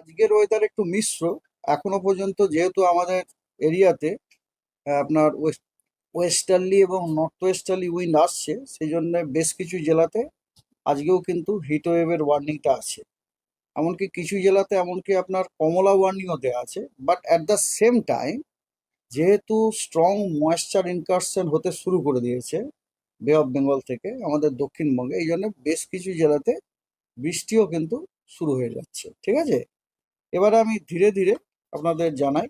আজকের ওয়েদার একটু মিশ্র। এখনও পর্যন্ত যেহেতু আমাদের এরিয়াতে আপনার ওয়েস্ট, ওয়েস্টার্লি এবং নর্থ ওয়েস্টার্লি উইন্ড আসছে সেই জন্য বেশ কিছু জেলাতে আজকেও কিন্তু হিট ওয়েভের ওয়ার্নিংটা আছে। এমনকি কিছু জেলাতে এমনকি আপনার কমলা ওয়ার্নিংও দেওয়া আছে। But at the same time যেহেতু স্ট্রং ময়েশ্চার ইনকারশন হতে শুরু করে দিয়েছে বে অফ বেঙ্গল থেকে আমাদের দক্ষিণবঙ্গে, এই জন্য বেশ কিছু জেলাতে বৃষ্টিও কিন্তু শুরু হয়ে যাচ্ছে। ঠিক আছে? এবারে আমি ধীরে ধীরে আপনাদের জানাই।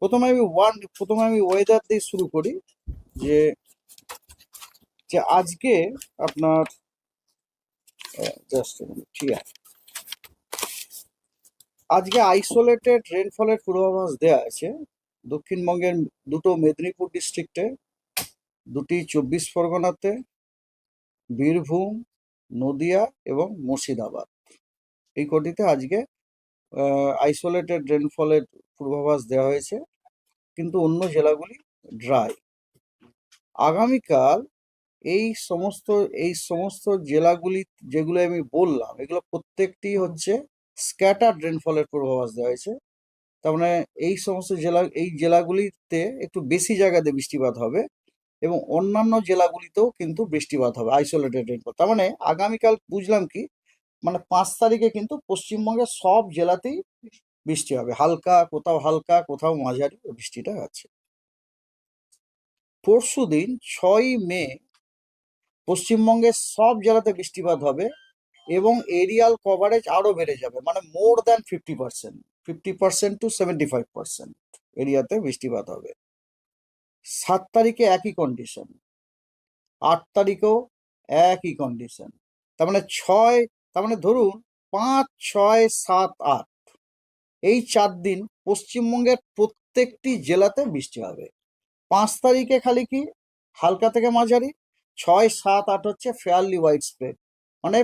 প্রথমে আমি ওয়ান প্রথমে আমি ওয়েদার দিয়ে শুরু করি যে আজকে আপনার ঠিক আছে। আজকে আইসোলেটেড রেনফলের পূর্বাভাস দেওয়া আছে। দক্ষিণবঙ্গের দুটো মেদিনীপুর ডিস্ট্রিক্টে দুটি চব্বিশ পরগনাতে, বীরভূম, নদিয়া এবং মুর্শিদাবাদ। এই কটিতে আজকে আইসোলেটেড রেনফলের পূর্বাভাস দেওয়া হয়েছে, কিন্তু অন্য জেলাগুলি ড্রাই আগামীকাল এই সমস্ত এই সমস্ত জেলাগুলি যেগুলো আমি বললাম, এগুলো প্রত্যেকটি হচ্ছে স্ক্যাটার রেনফলের পূর্বাভাস দেওয়া হয়েছে। তার মানে এই সমস্ত জেলা, এই জেলাগুলিতে একটু বেশি জায়গাতে বৃষ্টিপাত হবে এবং অন্যান্য জেলাগুলিতেও কিন্তু বৃষ্টিপাত হবে আইসোলেটেড রেনফল তার মানে আগামীকাল বুঝলাম কি মানে পাঁচ তারিখে কিন্তু পশ্চিমবঙ্গের সব জেলাতেই বৃষ্টি হবে। হালকা, কোথাও হালকা, কোথাও মাঝারি বৃষ্টিটা আছে। পরশু দিন ছয়ই মে পশ্চিমবঙ্গের সব জেলাতে বৃষ্টিপাত হবে এবং এরিয়াল কভারেজ আরও বেড়ে যাবে। মানে more than fifty percent fifty percent to seventy five percent এরিয়াতে বৃষ্টিপাত হবে। সাত তারিখে একই কন্ডিশন আট তারিখেও একই কন্ডিশন তার মানে ছয় তার মানে ধরুন পাঁচ, ছয়, সাত, আট। এই চার দিন পশ্চিমবঙ্গের প্রত্যেকটি জেলাতে বৃষ্টি হবে। পাঁচ তারিখে খালি কি? হালকা থেকে মাঝারি। ছয়, সাত, আট হচ্ছে ফেয়ারলি ওয়াইড স্প্রেড মানে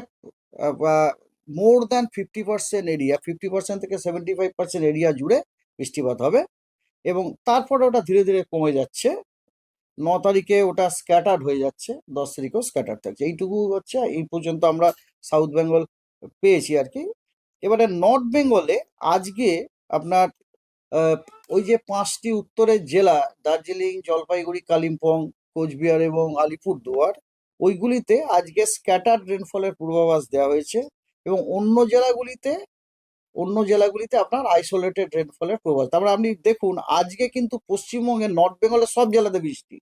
more than fifty percent area fifty percent থেকে সেভেন্টি ফাইভ পার্সেন্ট এরিয়া জুড়ে বৃষ্টিপাত হবে। এবং তারপরে ওটা ধীরে ধীরে কমে যাচ্ছে। ন তারিখে ওটা স্ক্যাটার্ড হয়ে যাচ্ছে, দশ তারিখেও স্ক্যাটার্ড থাকছে। এইটুকু হচ্ছে, এই পর্যন্ত আমরা সাউথ বেঙ্গল পেয়েছি আর কি। এবারে নর্থ বেঙ্গলে আজকে আপনার ওই যে পাঁচটি উত্তরের জেলা, দার্জিলিং, জলপাইগুড়ি, কালিম্পং, কোচবিহার এবং আলিপুরদুয়ার, ওইগুলিতে আজকে স্ক্যাটার্ড রেনফলের পূর্বাভাস দেওয়া হয়েছে এবং অন্য জেলাগুলিতে অন্য জেলাগুলিতে আপনার আইসোলেটেড রেনফলের পূর্বাভাস। তারপরে আপনি দেখুন, আজকে কিন্তু পশ্চিমবঙ্গের নর্থ বেঙ্গলের সব জেলাতে বৃষ্টি।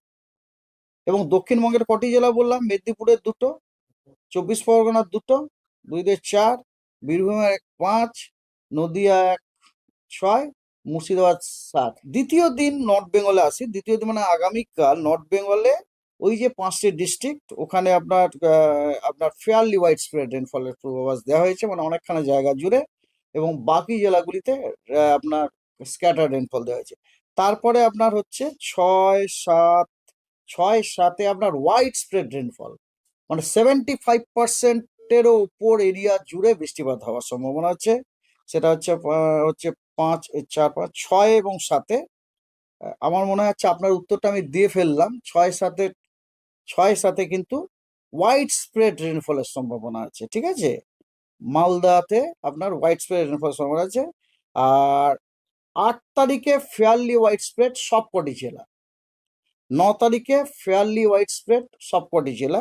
এবং দক্ষিণবঙ্গের কটি জেলা বললাম? মেদিনীপুরের দুটো, চব্বিশ পরগনার দুটো দুই দুই চার, বীরভূমের এক পাঁচ, নদিয়া এক ছয়, মুর্শিদাবাদ সাত। দ্বিতীয় দিন নর্থ বেঙ্গলে আসি। দ্বিতীয় দিন মানে আগামীকাল নর্থ বেঙ্গলে ওই যে পাঁচটি ডিস্ট্রিক্ট ওখানে আপনার আপনার ফেয়ারলি ওয়াইড স্প্রেড রেনফলের পূর্বাভাস দেওয়া হয়েছে মানে অনেকখানি জায়গা জুড়ে এবং বাকি জেলাগুলিতে আপনার স্ক্যাটার রেনফল দেওয়া হয়েছে। তারপরে আপনার হচ্ছে ছয়, সাত ছয় সাতে আপনার হোয়াইট স্প্রেড রেনফল মানে সেভেন্টি ফাইভ পার্সেন্টেরও উপর এরিয়া জুড়ে বৃষ্টিপাত হওয়ার সম্ভাবনা আছে। সেটা হচ্ছে হচ্ছে পাঁচ, চার, পাঁচ, ছয় এবং সাতে। আমার মনে হচ্ছে আপনার উত্তরটা আমি দিয়ে ফেললাম। ছয় সাতে, ছয় সাথে কিন্তু হোয়াইট স্প্রেড রেনফলের সম্ভাবনা আছে, ঠিক আছে? মালদাতে আপনার হোয়াইট স্প্রেড রেনফলের সম্ভাবনা আছে। আর আট তারিখে ফেয়ারলি হোয়াইট স্প্রেড সবকটি জেলা। ন তারিখে ফেয়ারলি হোয়াইট স্প্রেড সবকটি জেলা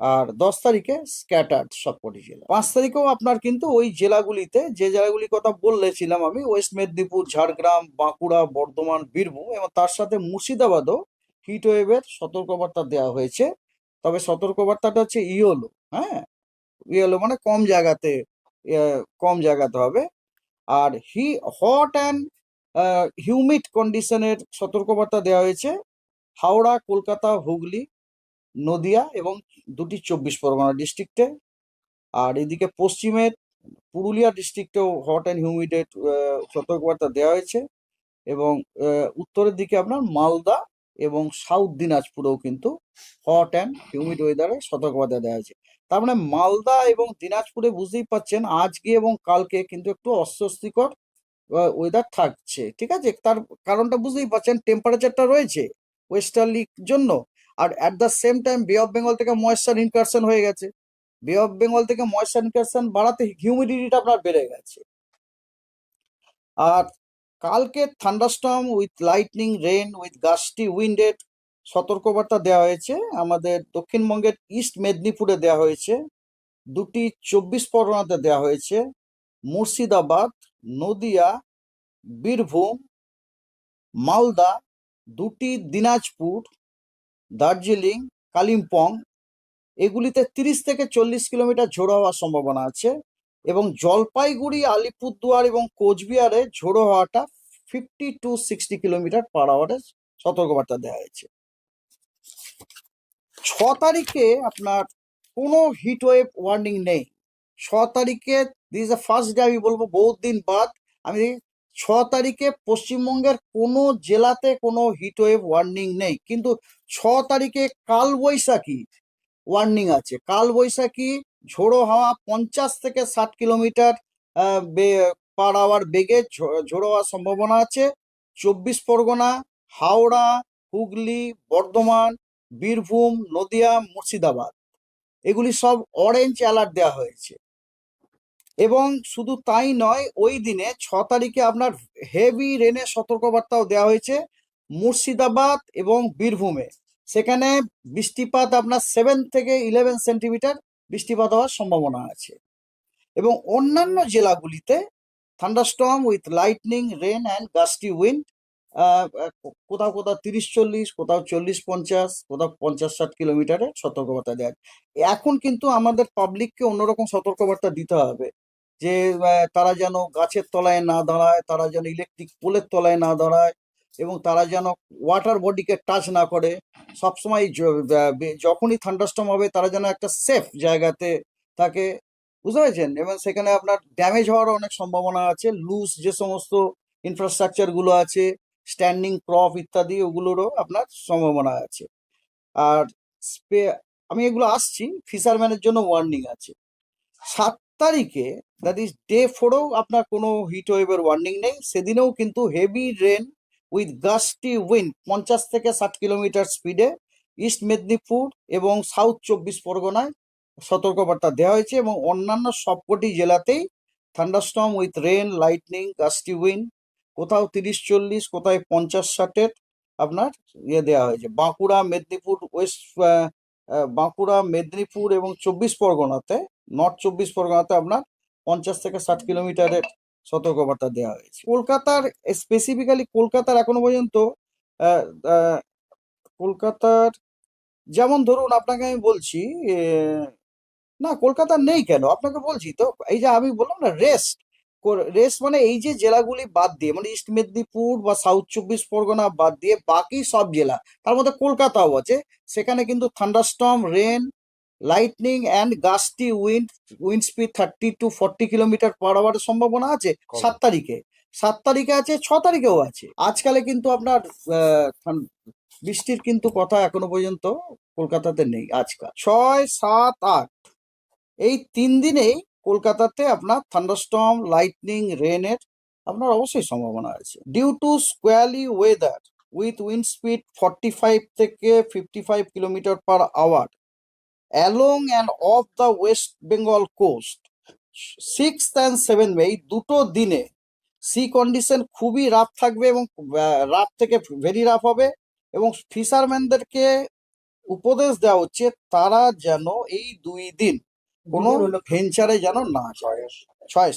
আর দশ তারিখে স্ক্যাটার্ড সবকটি জেলা। পাঁচ তারিখেও আপনার কিন্তু ওই জেলাগুলিতে, যে জেলাগুলির কথা বললেছিলাম আমি, ওয়েস্ট মেদিনীপুর, ঝাড়গ্রাম, বাঁকুড়া, বর্ধমান, বীরভূম এবং তার সাথে মুর্শিদাবাদও হিট ওয়েভের সতর্কবার্তা দেওয়া হয়েছে। তবে সতর্কবার্তাটা হচ্ছে ইয়েলো হ্যাঁ? ইয়েলো মানে কম জায়গাতে কম জায়গাতে হবে। আর হি হট অ্যান্ড হিউমিড কন্ডিশনের সতর্কবার্তা দেওয়া হয়েছে। হাওড়া, কলকাতা, হুগলি, নদিয়া এবং দুটি চব্বিশ পরগনা ডিস্ট্রিক্টে আর এদিকে পশ্চিমের পুরুলিয়া ডিস্ট্রিক্টেও হট অ্যান্ড হিউমিডেড সতর্কবার্তা দেওয়া হয়েছে এবং উত্তরের দিকে আপনার মালদা এবং সাউথ দিনাজপুরেও কিন্তু হট অ্যান্ড হিউমিড ওয়েদারে সতর্কবার্তা দেওয়া হয়েছে। তার মানে মালদা এবং দিনাজপুরে বুঝতেই পাচ্ছেন আজকে এবং কালকে কিন্তু একটু অস্বস্তিকর ওয়েদার থাকছে। ঠিক আছে? তার কারণটা বুঝতেই পারছেন টেম্পারেচারটা রয়েছে। ওয়েস্টার্লির জন্য। আর at the same time bay of Bengal থেকে ময়েশ্চার ইনকারশন হয়ে গেছে। বে অফ বেঙ্গল থেকে ময়েশ্চার ইনকারশন বাড়াতে হিউমিডিটিটা আপনার বেড়ে গেছে। আর কালকে thunderstorm with lightning rain with gusty winded সতর্কবার্তা দেওয়া হয়েছে। আমাদের দক্ষিণবঙ্গের ইস্ট মেদিনীপুরে দেওয়া হয়েছে। দুটি চব্বিশ পরগনাতে দেওয়া হয়েছে। মুর্শিদাবাদ, নদিয়া, বীরভূম, মালদা দুটি দিনাজপুর, দার্জিলিং, কালিম্পং, এগুলিতে তিরিশ থেকে চল্লিশ কিলোমিটার ঝোড়ো হওয়ার সম্ভাবনা আছে এবং জলপাইগুড়ি, আলিপুরদুয়ার এবং কোচবিহারে ঝোড়ো হওয়াটা fifty to sixty kilometre per আওয়ারের সতর্কবার্তা দেওয়া হয়েছে। ছ তারিখে আপনার কোনো হিট ওয়েভ ওয়ার্নিং নেই। ছ তারিখে দিস দ্য ফার্স্ট ডে আমি বলব বহুত দিন বাদ আমি ছ তারিখে পশ্চিমবঙ্গের কোনো জেলাতে কোনো হিট ওয়েভ ওয়ার্নিং নেই। কিন্তু ছ তারিখে কালবৈশাখী ওয়ার্নিং আছে। কালবৈশাখী ঝোড়ো হাওয়া পঞ্চাশ থেকে ষাট কিলোমিটার পার আওয়ার বেগে ঝোড়ো হওয়ার সম্ভাবনা আছে। চব্বিশ পরগনা, হাওড়া, হুগলি, বর্ধমান, বীরভূম, নদিয়া, মুর্শিদাবাদ। এগুলি সব অরেঞ্জ অ্যালার্ট দেওয়া হয়েছে। এবং শুধু তাই নয়, ওই দিনে ছ তারিখে আপনার হেভি রেনের সতর্কবার্তাও দেওয়া হয়েছে মুর্শিদাবাদ এবং বীরভূমে। সেখানে বৃষ্টিপাত আপনার সেভেন থেকে ইলেভেন সেন্টিমিটার বৃষ্টিপাত হওয়ার সম্ভাবনা আছে। এবং অন্যান্য জেলাগুলিতে thunderstorm with lightning rain and gusty wind কোথাও কোথাও তিরিশ চল্লিশ, কোথাও চল্লিশ পঞ্চাশ, কোথাও পঞ্চাশ ষাট কিলোমিটারের সতর্কবার্তা দেয় এখন কিন্তু আমাদের পাবলিককে অন্যরকম সতর্কবার্তা দিতে হবে। যে তারা যেন গাছের তলায় না দাঁড়ায়, তারা যেন ইলেকট্রিক পোলের তলায় না দাঁড়ায় এবং তারা যেন ওয়াটার বডিকে টাচ না করে, সবসময় যখনই থান্ডারস্টর্ম হবে, তারা যেন একটা সেফ জায়গাতে থাকে। বুঝতে পেরেছেন? এবং সেখানে আপনার ড্যামেজ হওয়ার অনেক সম্ভাবনা আছে। লুজ যে সমস্ত ইনফ্রাস্ট্রাকচারগুলো আছে স্ট্যান্ডিং ক্রপ ইত্যাদি, ওগুলোরও আপনার সম্ভাবনা আছে। আর স্পে আমি এগুলো আসছি। ফিশারম্যানের জন্য ওয়ার্নিং আছে। সাত তারিখে দ্যাট ইজ ডে ফোরেও আপনার কোনো হিট ওয়েভের ওয়ার্নিং নেই। সেদিনেও কিন্তু heavy rain with gusty wind পঞ্চাশ থেকে ষাট কিলোমিটার স্পিডে ইস্ট মেদিনীপুর এবং সাউথ চব্বিশ পরগনায় সতর্কবার্তা দেওয়া হয়েছে এবং অন্যান্য সবকটি জেলাতেই thunderstorm with rain lightning gusty wind কোথাও তিরিশ, চল্লিশ, কোথায় পঞ্চাশ, ষাটের আপনার ইয়ে দেওয়া হয়েছে। বাঁকুড়া মেদিনীপুর ওয়েস্ট বাঁকুড়া, মেদিনীপুর এবং চব্বিশ পরগনাতে, নর্থ চব্বিশ পরগনাতে আপনার পঞ্চাশ থেকে ষাট কিলোমিটারের সতর্কবার্তা দেওয়া হয়েছে। কলকাতার স্পেসিফিক্যালি কলকাতার এখনও পর্যন্ত কলকাতার, যেমন ধরুন আপনাকে আমি বলছি না কলকাতার নেই কেন? আপনাকে বলছি তো, এই যে আমি বললাম না রেস্ট রেস্ট মানে এই যে জেলাগুলি বাদ দিয়ে মানে ইস্ট মেদিনীপুর বা সাউথ চব্বিশ পরগনা বাদ দিয়ে বাকি সব জেলা তার মধ্যে কলকাতাও আছে। সেখানে কিন্তু thunderstorm rain lightning and gusty wind wind speed thirty to forty kilometre per আওয়ারের সম্ভাবনা আছে সাত তারিখে। সাত তারিখে আছে ছ তারিখেও আছে। আজকালে কিন্তু আপনার বৃষ্টির কিন্তু কথা এখনও পর্যন্ত কলকাতাতে নেই আজকাল। ছয় সাত আট এই তিন দিনেই কলকাতাতে আপনার থান্ডারস্টর্ম লাইটনিং রেনের আপনার অবশ্যই সম্ভাবনা আছে। Due to squally weather with wind speed forty five থেকে fifty five kilometre per hour along and off the West Bengal coast six and seven May এই দুটো দিনে সি কন্ডিশন খুবই রাফ থাকবে এবং রাফ থেকে ভেরি রাফ হবে এবং ফিশারম্যানদেরকে উপদেশ দেওয়া হচ্ছে তারা যেন এই দুই দিন কোনো ভেঞ্চারে যেন না যায়। ছয়